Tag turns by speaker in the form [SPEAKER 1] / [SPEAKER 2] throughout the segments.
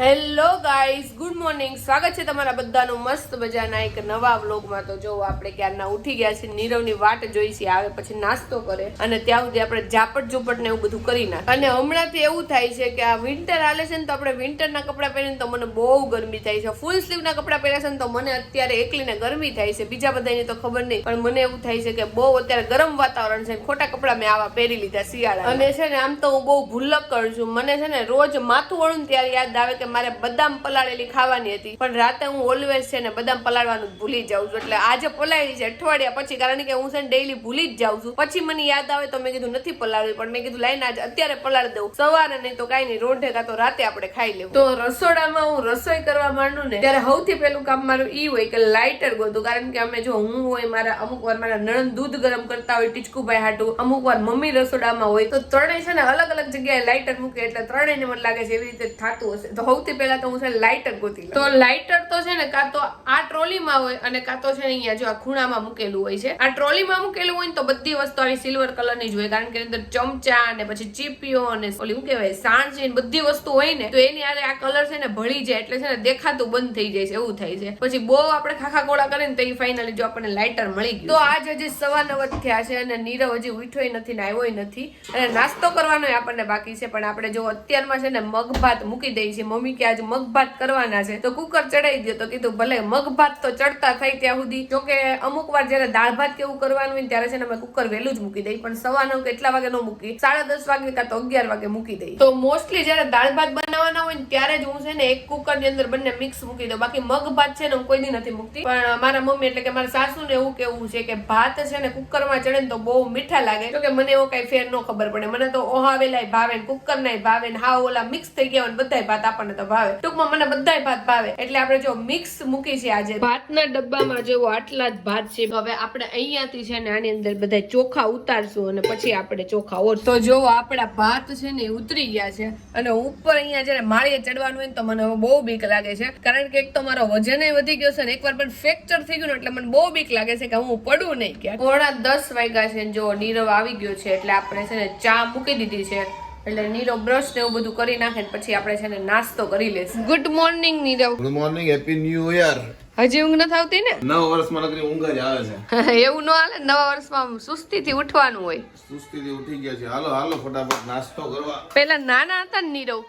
[SPEAKER 1] Hello guys good morning સ્વાગત છે તમારા બધાનું મસ્ત મજાના એક નવા વ્લોગમાં. તો જો આપણે ક્યારના ઉઠી ગયા છે નીરવની વાટ જોઈ છે આવે પછી નાસ્તો કરે અને ત્યાં સુધી આપણે ઝાપટ ઝુપટ ને એવું બધું કરી નાખ અને હમણાંથી એવું થાય છે કે આ વિન્ટર હાલે છે ને તો આપણે વિન્ટરના કપડાં પહેરીને તો મને બહુ ગરમી થાય છે. ફૂલ સ્લીવના કપડાં પહેર્યા છે ને તો મને અત્યારે એકલીને ગરમી થાય છે. બીજા બધાની તો ખબર નહીં, પણ મને એવું થાય છે કે બહુ અત્યારે ગરમ વાતાવરણ છે ખોટા કપડાં મેં આવા પહેરી લીધા શિયાળા અને છે ને આમ તો હું બહુ ભૂલક કરું છું. મને છે ને રોજ માથું વળું ત્યારે યાદ આવે કે મારે બદામ પલાળેલી ખાવાની હતી. પણ રાતે હું ઓલવેઝ છે ને બદામ પલાળવાનું ભૂલી જાઉં છું. એટલે આજે પલાળી છે અઠવાડિયા પછી, કારણ કે હું છે ને ડેઈલી ભૂલી જ જાઉં છું. પછી મને યાદ આવે તો મેં કીધું નથી પલાળવી, પણ મેં કીધું લાઈને આજે અત્યારે પલાળી દઉં. સવારે નહીં તો કાંઈ નહીં, રોઢે કાં રાતે આપણે ખાઈ લેવું. તો રસોડામાં હું રસોઈ કરવા માંડું ને, ત્યારે સૌથી પહેલું કામ મારું ઈ હોય કે લાઇટર ગોતું કારણ કે અમે જો હું હોય, મારા અમુક વાર મારા નણંદ દૂધ ગરમ કરતા હોય, ટીચકુભાઈ હાટું, અમુક વાર મમ્મી રસોડામાં હોય, તો ત્રણેય છે ને અલગ અલગ જગ્યાએ લાઇટર મૂકે, એટલે ત્રણેયને મને લાગે છે એવી રીતે થતું હશે. તો સૌથી પહેલા તો હું છે લાઇટર ગોતી તો લાઇટર તો છે ને કાં તો આ ટ્રોલીમાં હોય અને કાં તો છે ને અહીંયા જો આ ખૂણામાં મૂકેલું હોય છે. આ ટ્રોલીમાં મૂકેલું હોય ને તો બધી વસ્તુ આવી સિલ્વર કલરની જ હોય. કારણ કે અંદર ચમચા અને પછી ચીપીઓ અને ઓલી શું કહેવાય સાણ છે બધી વસ્તુ હોય ને તો એની આરે આ કલર છે ને ભળી જાય એટલે છે ને દેખાતું બંધ થઈ જાય છે એવું થાય છે. પછી બહુ આપણે ખાખા ગોળા કરીએ ને તો એ ફાઇનલી જો આપણને લાઇટર મળી ગયું તો આજ હજી સવા નવ થયા છે અને નીરવ હજી ઉઠ્યોય નથી ને આવ્યોય નથી. અને નાસ્તો કરવાનો આપણને બાકી છે પણ આપણે જો અત્યારમાં છે ને મગ ભાત મૂકી દઈએ છીએ મમ્મી કે આજે મગ ભાત કરવાના છે, તો કુકર ચડાઈ દો તો કીધું, ભલે મગ ભાત તો ચડતા થાય ત્યાં સુધી. જો કે અમુક વાર જયારે દાળ ભાત કેવું કરવાનું હોય ત્યારે છે ને અમે કુકર વહેલું જ મૂકી દઈ પણ સવા નવ કેટલા વાગે ન મૂકી સાડા દસ વાગે કાં તો અગિયાર વાગે મૂકી દઈ તો મોસ્ટલી જયારે દાળ ભાત બનાવવાના હોય ત્યારે જ હું છે ને એક કુકરની અંદર બંને મિક્સ મૂકી દઉં. બાકી મગ ભાત છે ને હું કોઈ દી નથી મૂકતી. પણ મારા મમ્મી એટલે કે મારા સાસુ ને એવું કેવું છે કે ભાત છે ને કુકરમાં ચડે ને તો બહુ મીઠા લાગે. તો કે મને એવો કઈ ફેર ન ખબર પડે. મને તો ઓહાવેલાય ભાવે કુકર નાય ભાવે હા ઓલા મિક્સ થઈ ગયા હોય ને બધાય ભાત આપણને તો ભાવે. ટૂંકમાં મને બધાય ભાત ભાવે. એટલે આપણે જો મિક્સ મૂકી છે આજે. ભાતના ડબ્બામાં જેવો આટલા જ ભાત છે. હવે આપણે અહીંયાથી છે ને આની અંદર બધા ચોખા ઉતારશું અને પછી આપણે ચોખા ઓર તો જો આપણા ભાત છે ને ઉતરી ગયા છે. અને ઉપર અહીંયા જયારે માળીએ ચડવાનું હોય ને તો મને બહુ બીક લાગે છે. કારણ કે એક તો મારો વજન વધી ગયો છે ને એકવાર પણ ફ્રેક્ચર થઈ ગયું ને એટલે મને બહુ બીક લાગે છે કે હું પડું નહીં ક્યાં પોણા દસ વાગ્યા છે ને જો નીરવ આવી ગયો છે એટલે આપણે છે ને ચા મૂકી દીધી છે. એટલે નીરવ બ્રશ ને એવું બધું કરી નાખે પછી આપણે છે ને નાસ્તો કરી લેશું. Good morning Nirav.
[SPEAKER 2] Good morning happy new year
[SPEAKER 1] હજી ઊંઘ નથી આવતી ને?
[SPEAKER 2] નવ વર્ષમાં નકરી ઊંઘ જ આવે છે.
[SPEAKER 1] એવું ન હાલે? નવા વર્ષમાં સુસ્તીથી ઉઠવાનું હોય.
[SPEAKER 2] સુસ્તીથી ઉઠી ગયા છે. હાલો હાલો ફટાફટ નાસ્તો કરવા.
[SPEAKER 1] પેલા નાના હતા ને નીરવ.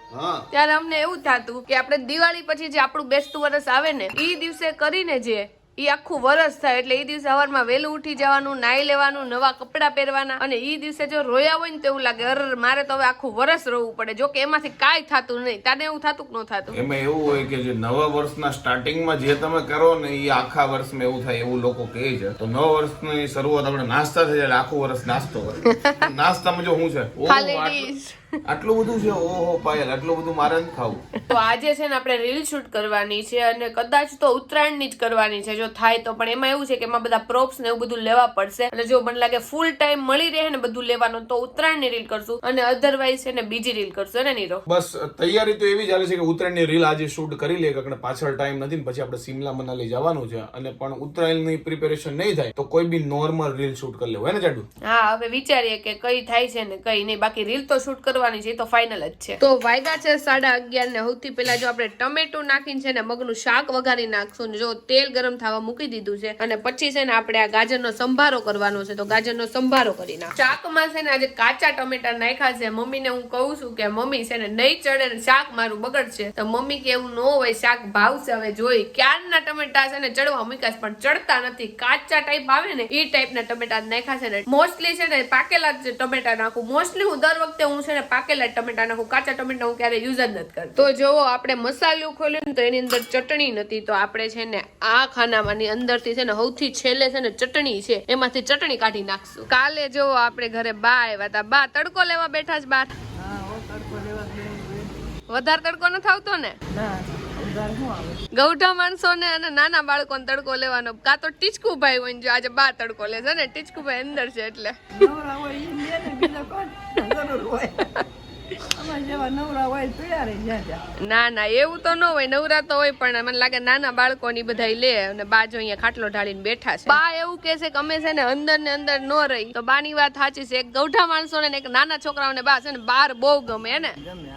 [SPEAKER 1] ત્યારે અમને એવું થતું કે આપણે દિવાળી પછી જે આપણું બેસતું વરસ આવે ને એ દિવસે કરીને જે ઈ આખું વરસ થાય એટલે એ દિવસે સવારમાં વહેલું ઉઠી જવાનું નાઈ લેવાનું નવા કપડાં પહેરવાના. અને એ દિવસે જો રોયા હોય ને તો એવું લાગે અર મારે તો હવે આખું વરસ રોવું પડે. જો કે એમાંથી કાંઈ થતું નહીં. તાને એવું થતું કે ન થતું?
[SPEAKER 2] એમાં એવું હોય કે જે નવા વર્ષના સ્ટાર્ટિંગમાં જે તમે કરો ને એ આખા વર્ષમાં એવું થાય એવું લોકો કહે છે. તો નવા વર્ષની શરૂઆત આપણે નાસ્તા થઈ જાય આખું વર્ષ નાસ્તો કરે નાસ્તામાં જો શું છે?
[SPEAKER 1] ખાલી
[SPEAKER 2] આટલું- બધું છે? ઓહો પાયલ આટલું બધું મારે નથી ખાવું.
[SPEAKER 1] તો આજે છે ને આપણે રીલ શૂટ કરવાની છે અને કદાચ તો ઉત્તરાયણની જ કરવાની છે. જો થાય તો પણ એમાં એવું છે કે એમાં બધા પ્રોપ્સ ને એવું બધું લેવા પડશે. અને જો મને લાગે ફૂલ ટાઈમ મળી રહે ને બધું લેવાનું તો ઉત્તરાયણની રીલ કરશું. અને અધરવાઇઝ છે ને બીજી રીલ કરશું ને નીરો
[SPEAKER 3] બસ તૈયારી તો એવી ચાલે છે કે ઉત્તરાયણની રીલ આજે શૂટ કરી લે કારણ કે પાછળ ટાઈમ નથી ને પછી આપણે સિમલા મનાલી જવાનું છે. અને પણ ઉત્તરાયણની પ્રિપેરેશન નહીં થાય તો કોઈ બી નોર્મલ રીલ શૂટ કરી લેવું હે ને જાડુ?
[SPEAKER 1] હા હવે વિચારીએ કે કઈ થાય છે ને કઈ નહીં. બાકી રીલ તો શૂટ કરવાની છે તો ફાઇનલ જ છે. તો વાયગા છે સાડા અગિયાર ને સૌથી પહેલા જો આપણે ટમેટું નાખીને છે ને મગનું શાક વઘારી નાખશું જો તેલ ગરમ થવા મૂકી દીધું છે અને પછી છે ને આપણે આ ગાજરનો સંભારો કરવાનો છે તો ગાજરનો સંભારો કરી નાખ શાકમાં છે ને આજે કાચા ટમેટા નાખ્યા છે. મમ્મીને હું કહું છું કે મમ્મી છે ને નહીં ચડે ને શાક મારું બગડશે. તો મમ્મી કે એવું ન હોય, શાક ભાવશે. હવે જોઈ ક્યારના ટમેટા છે ને ચડવા મૂક્યા પણ ચડતા નથી. કાચા ટાઈપ આવે ને એ ટાઈપના ટમેટા નાખ્યા છે ને. મોસ્ટલી છે ને પાકેલા જ ટમેટા નાખું. મોસ્ટલી હું દર વખતે હું છે ને પાકેલા ટમેટાના ટમેટા નાખું કાચા ટમેટા હું ક્યારે યુઝ જ નથી કરતી. તો જોવો આપણે મસાલું ખોલ્યું ને તો એની અંદર ચટણી નથી. તો આપણે છે ને આ ખાનામાંની અંદરથી છે ને સૌથી છેલ્લે છે ને ચટણી છે એમાંથી ચટણી કાઢી નાખશું. કાલે જોવો આપણે ઘરે બા આવ્યા હતા બા તડકો લેવા બેઠા જ બાર વધારે તડકો નથી આવતો ને ગૌઠા માણસો ને અને નાના બાળકો તડકો લેવાનો. કાં તો ટીચકુ ભાઈ હોય જો આજે બા તડકો લે છે ને ટીચકુ ભાઈ અંદર છે એટલે. ના ના એવું તો ન હોય નવરા તો હોય પણ મને લાગે નાના બાળકો ની બધા લે અને બાજુ જો અહીંયા ખાટલો ઢાળીને બેઠા છે. બા એવું કે છે કે અમે છે ને અંદર ને અંદર ન રહી. તો બાની વાત સાચી છે એક ગૌઠા માણસો ને એક નાના છોકરાઓને બા છે ને બાર બહુ ગમે હે ને?
[SPEAKER 4] ગમે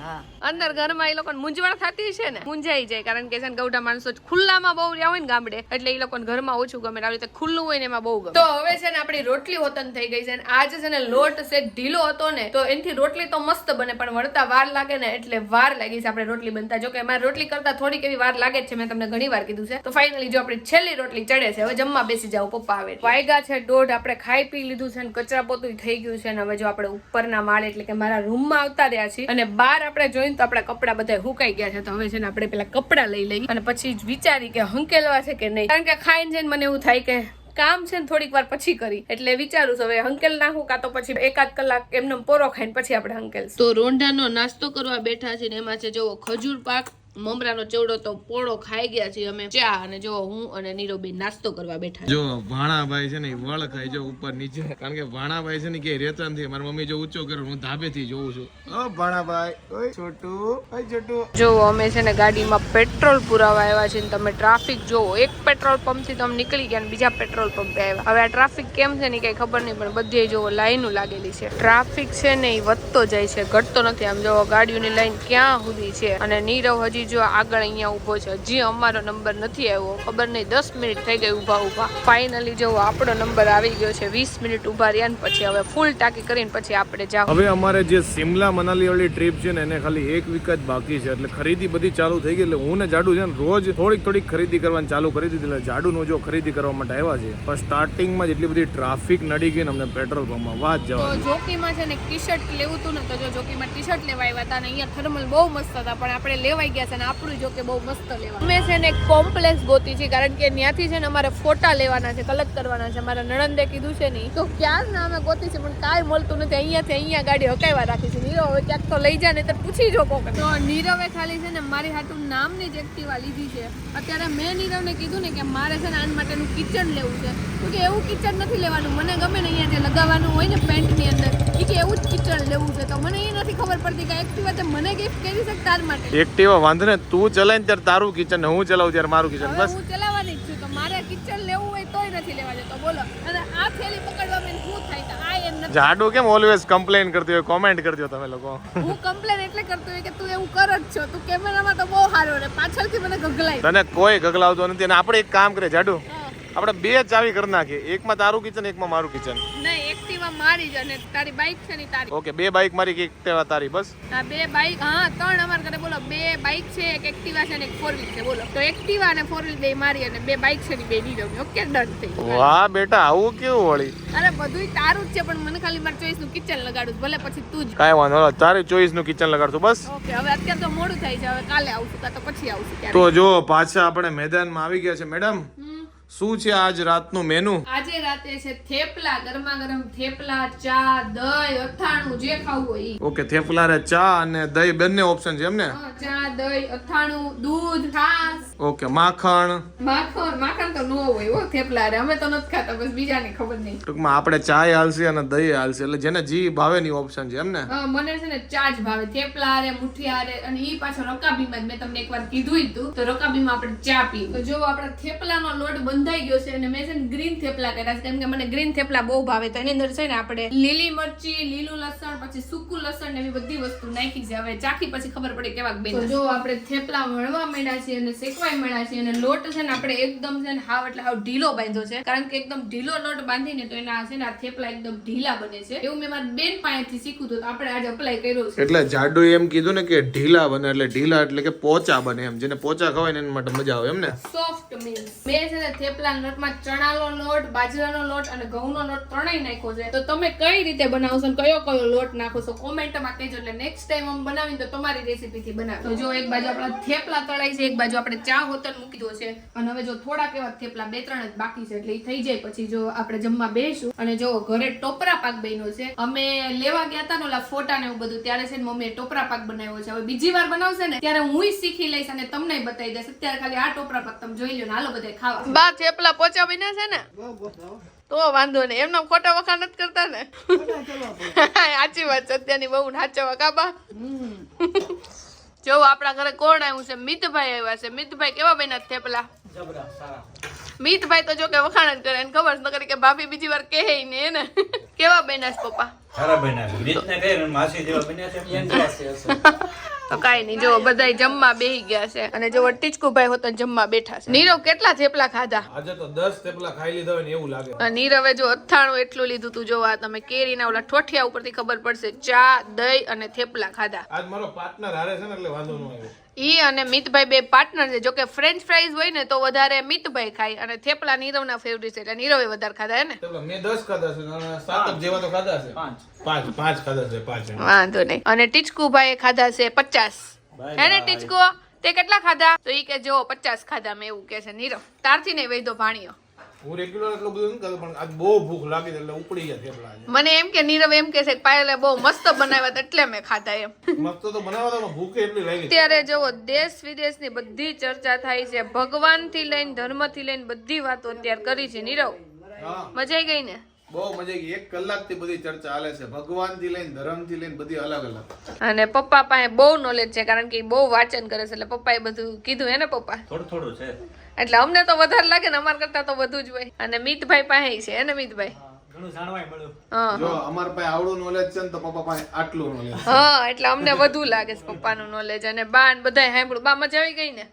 [SPEAKER 1] અંદર ઘરમાં એ લોકોને મૂંઝવણ થતી છે ને મૂંઝાઈ જાય કારણ કે છે ને ગૌઠા માણસો ખુલ્લામાં બહુ રહ્યા હોય ને ગામડે એટલે એ લોકોને ઘરમાં ઓછું ગમે આવી રીતે ખુલ્લું હોય ને એમાં બહુ ગમે. તો હવે છે ને આપણી રોટલી હોતન થઈ ગઈ છે ને આજે છે ને લોટ છે ઢીલો હતો ને તો એનાથી રોટલી તો મસ્ત બને પણ વળતા વાર લાગે ને એટલે વાર લાગી છે આપણે રોટલી બનતા. જો કે અમારે રોટલી કરતા થોડીક એવી વાર લાગે છે, મેં તમને ઘણી વાર કીધું છે. તો ફાઇનલી જો આપણી છેલ્લી રોટલી ચડે છે, હવે જમવા બેસી જાવ પપ્પા આવે વાયગા છે, દોઢ આપણે ખાઈ પી લીધું છે ને કચરા પોતું થઈ ગયું છે ને હવે જો આપણે ઉપરના માળે એટલે કે મારા રૂમમાં આવતા રહ્યા છીએ અને બહાર આપણે જોઈને તો આપણા કપડા બધા હુકાઈ ગયા છે. તો હવે છે ને આપણે પેલા કપડા લઈ લઈએ અને પછી વિચારી કે હંકેલવા છે કે નહીં. કારણ કે ખાઈને જઈને મને એવું થાય કે કામ છે ને થોડીક વાર પછી કરી. એટલે વિચારું છું, હવે હંકેલ નાખું કાં તો પછી એકાદ કલાક એમને પોરો ખાઈને પછી આપણે હંકેલ તો રોંઢાનો નાસ્તો કરવા બેઠા છે ને, એમાં છે જો ખજૂર પાક મમરાનો ચેવડો તો પોળો ખાઈ ગયા છીએ અમે. ચા અને જો હું અને નીરોબેન નાસ્તો કરવા બેઠા
[SPEAKER 3] જો ભાણાભાઈ છે ને વળ ખાઈ જો ઉપર નીચે. કારણ કે ભાણાભાઈ છે ને કે રેતનથી મારી મમ્મી જો ઊંચો કરે હું ધાબેથી જોઉં છું. ઓ ભાણાભાઈ ઓય છોટુ ઓય છોટુ.
[SPEAKER 1] જો અમે છે ને ગાડીમાં પેટ્રોલ પુરાવા આવ્યા છે ને તમે ટ્રાફિક જો એક પેટ્રોલ પંપથી તમે નીકળી ગયા ને બીજા પેટ્રોલ પંપે આવ્યા. હવે આ ટ્રાફિક કેમ છે ને કઈ ખબર નહીં પણ બધે જોવો લાઈનો લાગેલી છે. ટ્રાફિક છે ને એ વધતો જાય છે. ઘટતો નથી. આમ જો ગાડીઓની લાઈન ક્યાં સુધી છે? અને નીરવ હજી જો આગળ અહીંયા ઊભો છે હજી અમારો નંબર નથી આવ્યો ખબર નહીં દસ મિનિટ થઈ ગઈ ઊભા ઊભા. ફાઇનલી જો આપણો નંબર આવી ગયો છે વીસ મિનિટ ઊભા રહ્યા ને પછી હવે ફૂલ ટાંકી કરીને પછી આપણે જાઓ.
[SPEAKER 3] હવે અમારે જે સિમલા મનાલી વાળી ટ્રીપ છે ને એને ખાલી એક વીક જ બાકી છે. એટલે ખરીદી બધી ચાલુ થઈ ગઈ એટલે હું ને જાડુ છે ને રોજ થોડીક થોડીક ખરીદી કરવાની ચાલુ કરી દીધી. એટલે જાડુનું જો ખરીદી કરવા માટે આવ્યા છે પણ સ્ટાર્ટિંગમાં જ એટલી બધી ટ્રાફિક નડી ગઈ ને અમને પેટ્રોલ પંપમાં. વાત
[SPEAKER 1] તો
[SPEAKER 3] જવા
[SPEAKER 1] જોકીમાં છે ને ટી શર્ટ લેવું હતું ને તો જો જોકીમાં ટી શર્ટ લેવા આવ્યા હતા અને અહીંયા થર્મલ બહુ મસ્ત હતા પણ આપણે લેવાઈ ગયા છે અને આપણું જો કે બહુ મસ્ત લેવા અમે છે ને કોમ્પ્લેક્સ ગોતી છે કારણ કે ત્યાંથી છે ને અમારે ફોટા લેવાના છે કલેક્ટ કરવાના છે. અમારા નણંદે કીધું છે નહીં. તો ક્યાં ના અમે ગોતી છે પણ કાંઈ મળતું નથી. અહીંયાથી અહીંયા ગાડી હકાવવા રાખી છે. નીરવ હવે ક્યાંક તો લઈ જાય ને તો પૂછી જો કોક. તો નીરવે ખાલી છે ને મારી હાટું નામની જ એક્ટિવા લીધી છે. અત્યારે મેં નીરવને કીધું ને કે મારે છે ને આન માટેનું કિચન લેવું છે. કે એવું કિચન નથી લેવાનું. મને ગમે ને અહીંયા જે લગાવવાનું હોય ને પેન્ટની અંદર એ કે એવું જ કિચન લેવું છે તો મને એ નથી ખબર પડતી કે એક્ટિવા તે મને ગિફ્ટ કરી શકે તાર માટે.
[SPEAKER 3] એક્ટિવા વાંધો ને તું ચલાય ને ત્યારે તારું કિચન હું ચલાવું ત્યારે મારું કિચન બસ.
[SPEAKER 1] હું ચલાવવાની જ છું તો મારે કિચન લેવું હોય તોય નથી લેવા જતો બોલો અને આ થેલી પકડવા મેં શું થાય તો આ એમ નથી.
[SPEAKER 3] જાડુ કેમ ઓલવેઝ કમ્પ્લેન કરતી હોય કોમેન્ટ કરતી હોય તમે લોકો?
[SPEAKER 1] હું કમ્પ્લેન એટલે કરતો હોય કે તું એવું કર જ છો. તું કેમેરામાં તો બહુ સારો રે પાછળથી મને ગગલાય.
[SPEAKER 3] તને કોઈ ગગલાવતો નથી અને આપણે એક કામ કરીએ જાડુ. આપણે બે ચાવી કરી નાખીએ એકમાં તારું કિચન એકમાં મારું કિચન
[SPEAKER 1] નહીં મારી જ અને તારી બાઈક છે ને તારી.
[SPEAKER 3] ઓકે બે બાઇક મારી કે એક્ટિવા તારી બસ?
[SPEAKER 1] આ બે બાઇક હા ત્રણ અમાર ઘરે બોલો બે બાઈક છે એક એક્ટિવા છે અને એક ફોર વ્હીલ છે બોલો. તો એક્ટિવા અને ફોર વ્હીલ બે મારી અને બે બાઇક છે ને બે નીરવ ઓકે ડન થઈ.
[SPEAKER 3] વાહ બેટા આવું કેવું વળી?
[SPEAKER 1] અરે બધુંય તારું જ છે પણ મને ખાલી મારી ચોઈસનું કિચન લગાડું ભલે પછી તું જ
[SPEAKER 3] કાંઈ વાંધો નહીં તારી ચોઈસનું કિચન લગાડતું બસ?
[SPEAKER 1] ઓકે હવે અત્યારે તો મોડું થાય છે હવે કાલે આવશું કાં તો પછી આવશું
[SPEAKER 3] તો જો પાછા આપણે મેદાનમાં આવી ગયા છે મેડમ. શું છે આજ રાતનું મેનુ
[SPEAKER 1] આજે રાતે છે થેપલા ગરમા ગરમ થેપલા ચા દહીં અથાણું જે ખાવું હોય
[SPEAKER 3] ઓકે થેપલા રે ચા અને દહીં બંને ઓપ્શન છે એમ ને?
[SPEAKER 1] ચા દહીં અથાણું દૂધ છાસ
[SPEAKER 3] ઓકે માખણ?
[SPEAKER 1] માખણ માખણ તો ન હોય હો થેપલા રે. અમે તો નથી ખાતા બસ બીજાને ખબર નહીં.
[SPEAKER 3] ટૂંકમાં આપણે ચાય હાલશે અને દહીં હાલશે એટલે જેને જી ભાવે ની ઓપ્શન છે એમ ને?
[SPEAKER 1] મને છે ને ચા જ ભાવે. થેપલા હારે મુઠિયા હારે અને ઈ પાછો રકાબીમાં મેં તમને એકવાર કીધું હતું તો. રકાબીમાં આપણે ચા પી તો જો આપણે થેપલાનો લોટ બંધાઈ ગયો છે અને મેં છે ને ગ્રીન થેપલા કર્યા છે. કેમ કે મને ગ્રીન થેપલા બહુ ભાવે તો એની અંદર છે ને આપણે લીલી મરચી લીલું લસણ પછી સૂકું લસણ એવી બધી વસ્તુ નાખી છે. હવે ચાખી પછી ખબર પડે કેવા બેન જો આપણે થેપલા વળવા માંડ્યા છે અને શેકવાય માંડ્યા છીએ અને લોટ છે ને આપણે એકદમ છે ને હાવ એટલે હાવ ઢીલો બાંધ્યો છે. કારણ કે એકદમ ઢીલો લોટ બાંધીને તો એના છે ને આ થેપલા એકદમ ઢીલા બને છે. એવું મેં મારા બેન પાસેથી શીખ્યું હતું. તો આપણે આજે અપ્લાય કર્યું છે.
[SPEAKER 3] એટલે જાડુ એમ કીધું ને કે ઢીલા બને એટલે ઢીલા એટલે કે પોચા બને એમ. જેને પોચા ખવાય ને એના માટે મજા આવે એમ ને?
[SPEAKER 1] સોફ્ટ મીન્સ મેં છે ને થેપલા લોટમાં ચણાનો લોટ, બાજરાનો લોટ અને ઘઉંનો લોટ ત્રણેય નાખ્યો છે. તો તમે કઈ રીતે બનાવશો કયો કયો લોટ નાખો છો? કોમેન્ટમાં કહેજો. એટલે નેક્સ્ટ ટાઈમ અમે બનાવીને તો તમારી રેસીપીથી બનાવો તો જો એક બાજુ આપણા થેપલા તળાય છે, એક બાજુ આપણે ચા હોતર મૂકી દો છે. અને હવે જો થોડાક એવા થેપલા, બે ત્રણ જ બાકી છે, એટલે એ થઈ જાય. પછી જો આપણે જમવા બેસું અને જો ઘરે ટોપરા પાક બન્યો છે, અમે લેવા ગયા હતા ને ઓલા ફોટા ને એવું બધું, ત્યારે છે ને મમ્મીએ ટોપરા પાક બનાવ્યો છે. હવે બીજી વાર બનાવશે ને, ત્યારે હું શીખી લઈશ અને તમને બતાવી દઈશ. અત્યારે ખાલી આ ટોપરા પાક તમે જોઈ લો ને, હાલો બધા ખાવા. થેપલા પોચા બન્યા છે ને? તો વાંધો નહીં. એમના ખોટા વખાણ નથી કરતા ને? સાચી વાત છે. અત્યારની બહુ સાચા
[SPEAKER 4] હમ.
[SPEAKER 1] જો આપણા ઘરે કોણ આવ્યું છે? મિતભાઈ આવ્યા છે. મિતભાઈ કેવા બન્યા થેપલા? મિતભાઈ તો જો કે વખાણ જ કરે એને ખબર ન કરી કે ભાભી બીજી વાર કહે ને. એને કેવા બન્યા છે પપ્પા?
[SPEAKER 5] સારા બન્યા રીતને કહે માસી જેવા બન્યા છે.
[SPEAKER 1] તો કાંઈ નહીં જો બધા જમવા બેહી ગયા છે. અને જો ટીચકુભાઈ હોતા જમવા બેઠા છે. નીરવ કેટલા થેપલા ખાધા?
[SPEAKER 3] આજે તો દસ થેપલા ખાઈ લીધા હોય ને એવું લાગે.
[SPEAKER 1] નીરવે જો અથાણું એટલું લીધું તું જોવા તમે કેરીના ઓલા ઠોઠિયા ઉપરથી ખબર પડશે ચા દહીં અને થેપલા ખાધા.
[SPEAKER 3] આજ મારો પાર્ટનર હારે છે ને એટલે વાંધો ન આવ્યો.
[SPEAKER 1] ઈ અને મિતભાઈ બે પાર્ટનર છે. જોકે ફ્રેન્ચ ફ્રાઈઝ હોય ને તો વધારે મિતભાઈ ખાય અને થેપલા નીરવના ફેવરિટ છે. એટલે નીરવે વધારે ખાધા હે ને?
[SPEAKER 3] મેં દસ ખાધા છે અને સાત જેવા તો ખાધા છે. પાંચ. પાંચ ખાધા છે પાંચ
[SPEAKER 1] વાંધો નહીં. અને ટીચકુભાઈ ખાધા છે પચાસ. હે ને ટીચકુ? તે કેટલા ખાધા? તો ઈ કે જો પચાસ ખાધા મેં એવું કે છે નીરવ. તારથી નહીં વૈધો ભાણિયો.
[SPEAKER 3] હું રેગ્યુલર એટલું બધું નથી કરતો પણ આજ બહુ ભૂખ લાગી એટલે ઉપડી ગયા થેપલા
[SPEAKER 1] મને એમ કે નીરવ એમ કે છે પાયલે બહુ મસ્ત બનાવ્યા એટલે મેં ખાધા એમ.
[SPEAKER 3] મસ્ત તો બનાવ્યા હતા પણ ભૂખ એટલી લાગી.
[SPEAKER 1] અત્યારે જુઓ દેશ વિદેશની બધી ચર્ચા થાય છે. ભગવાનથી લઈને ધર્મથી લઈને બધી વાતો અત્યારે કરી છે નીરવ. મજા આવી ગઈ ને?
[SPEAKER 3] બહુ મજા આવી એક કલાકથી બધી ચર્ચા હાલે છે. ભગવાનથી લઈને ધર્મથી લઈને બધી અલગ અલગ.
[SPEAKER 1] અને પપ્પા પાસે બહુ નોલેજ છે કારણ કે બહુ વાંચન કરે છે. એટલે પપ્પાએ બધું કીધું હે ને પપ્પા?
[SPEAKER 5] થોડું થોડું છે.
[SPEAKER 1] એટલે અમને તો વધારે લાગે ને અમાર કરતા તો વધુ જ હોય. અને મિતભાઈ પાસે છે હે ને મિતભાઈ?
[SPEAKER 5] ઘણું જાણવાય મળ્યું.
[SPEAKER 1] હા.
[SPEAKER 3] જો અમારા પાસે આવડું નોલેજ છે ને તો પપ્પા પાસે આટલું નોલેજ
[SPEAKER 1] હા એટલે અમને વધુ લાગે છે પપ્પાનું નોલેજ અને બા ને બધાય સાંભળ્યું. બા મજા આવી ગઈ ને?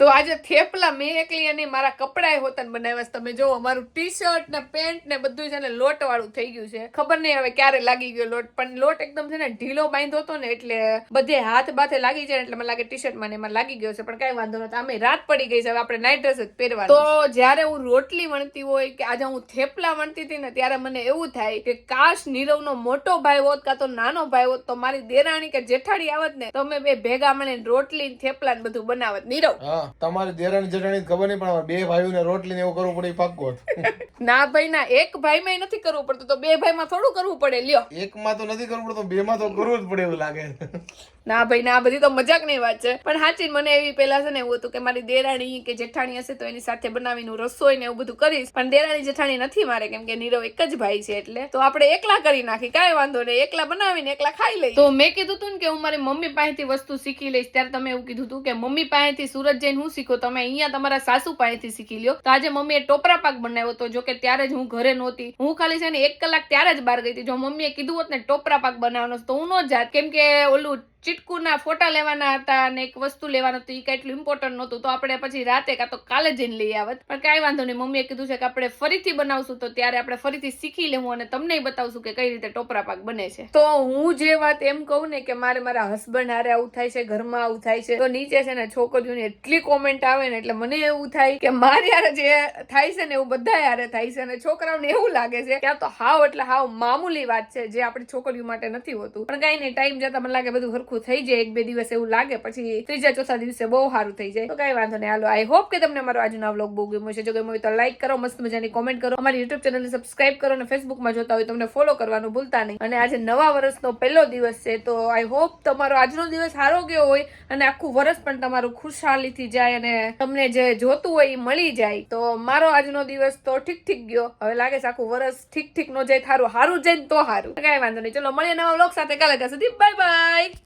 [SPEAKER 1] તો આજે થેપલા મેં એકલી અને મારા કપડાએ હોતા બનાવ્યા તમે જો અમારું ટી શર્ટ ને પેન્ટ ને બધું છે ને લોટ વાળું થઈ ગયું છે. ખબર નહીં હવે ક્યારે લાગી ગયો લોટ પણ લોટ એકદમ છે ને ઢીલો બાંધો હતો ને એટલે બધે હાથ બાથે લાગી જાય એટલે મને લાગે ટી શર્ટ માને એમાં લાગી ગયો છે. પણ કઈ વાંધો નથી અમે રાત પડી ગઈ છે હવે આપણે નાઇટ ડ્રેસ જ પહેરવા તો જ્યારે હું રોટલી વણતી હોય કે આજે હું થેપલા વણતી હતી ને ત્યારે મને એવું થાય કે કાશ નીરવ નો મોટો ભાઈ હોત કાં તો નાનો ભાઈ હોત તો મારી દેરાણી કે જેઠાણી આવત ને તો અમે બે ભેગા મને રોટલી ને થેપલા ને બધું બનાવત. નીરવ
[SPEAKER 3] હા તમારે દેરણ જેઠાણી ખબર નહીં પણ બે ભાઈઓને રોટલી ને એવું કરવું પડે પાક્કો
[SPEAKER 1] ના ભાઈ ના એક ભાઈ માં નથી કરવું પડતું તો બે ભાઈ માં થોડું કરવું પડે લ્યો.
[SPEAKER 3] એકમાં તો નથી કરવું પડતું બે માં તો કરવું જ પડે એવું લાગે.
[SPEAKER 1] ના ભાઈ ના બધી તો મજાકની વાત છે. પણ સાચી મને એવી પેલા છે ને એવું હતું કે મારી દેરાણી કે જેઠાણી હશે તો એની સાથે બનાવીને રસોઈ ને એવું બધું કરીશ. પણ દેરાણી જેઠાણી નથી મારે કેમ કે નીરવ એક જ ભાઈ છે એટલે. તો આપણે એકલા કરી નાખી કાંઈ વાંધો નહીં એકલા બનાવીને એકલા ખાઈ લઈએ. તો મેં કીધું હતું ને કે હું મારી મમ્મી પાસેથી વસ્તુ શીખી લઈશ ત્યારે તમે એવું કીધું હતું કે મમ્મી પાસેથી સુરત જઈને હું શીખો તમે અહીંયા તમારા સાસુ પાસેથી શીખી લ્યો. તો આજે મમ્મીએ ટોપરા પાક બનાવ્યો હતો. જો કે ત્યારે જ હું ઘરે નહોતી. હું ખાલી છે ને એક કલાક ત્યારે જ બહાર ગઈ હતી. જો મમ્મીએ કીધું હોત ને ટોપરા પાક બનાવવાનો, તો હું ન જાત. કેમ કે ઓલું ચીટકુના ફોટા લેવાના હતા અને એક વસ્તુ લેવાનું હતું એ કેટલું ઇમ્પોર્ટન્ટ નહોતું. તો આપણે પછી રાતે કાં તો કાલે જઈને લઈ આવત. પણ કાંઈ વાંધો નહીં, મમ્મીએ કીધું છે કે આપણે ફરીથી બનાવશું, તો ત્યારે આપણે ફરીથી શીખી લેવું અને તમને બતાવશું કે કઈ રીતે ટોપરા પાક બને છે. તો હું જે વાત એમ કહું ને કે મારે મારા હસબન્ડ હારે આવું થાય છે, ઘરમાં આવું થાય છે, તો નીચે છે ને છોકરીઓની એટલી કોમેન્ટ આવે ને એટલે મને એવું થાય કે મારી હારે જે થાય છે ને એવું બધા હારે થાય છે અને છોકરાઓને એવું લાગે છે કે આ તો હાવ એટલે હાવ મામૂલી વાત છે, જે આપણી છોકરીઓ માટે નથી હોતું. પણ કઈ નહીં ટાઈમ જતા મને લાગે બધું હરખું થઈ જાય, એક બે દિવસ એવું લાગે, પછી ત્રીજા ચોથા દિવસે બહુ સારું થઈ જાય. તો કઈ વાંધો નહીં. હાલો આઈ હોપ કે તમને મારો આજનો વ્લોગ બહુ ગમ્યો છે જો ગમ્યો હોય તો લાઈક કરો, મસ્ત મજાની કોમેન્ટ કરો. અમારી યુટ્યુબ ચેનલને સબસ્ક્રાઇબ કરો અને ફેસબુકમાં જોતા હોય તમને ફોલો કરવાનું ભૂલતા નહીં. અને આજે નવા વર્ષનો પહેલો દિવસ છે, તો આઈ હોપ તમારો આજનો દિવસ સારો ગયો હોય અને આખું વર્ષ પણ તમારું ખુશહાલીથી જાય અને તમને જે જોતું હોય એ મળી જાય. તો મારો આજનો દિવસ તો ઠીક ઠીક ગયો. હવે લાગે છે આખું વર્ષ ઠીક ઠીક નો જાય, થારું, હારું જાય તો હારું. કઈ વાંધો નહીં. ચલો, મળીએ નવા વ્લોગ સાથે. કાલે ત્યાં સુધી બાય બાય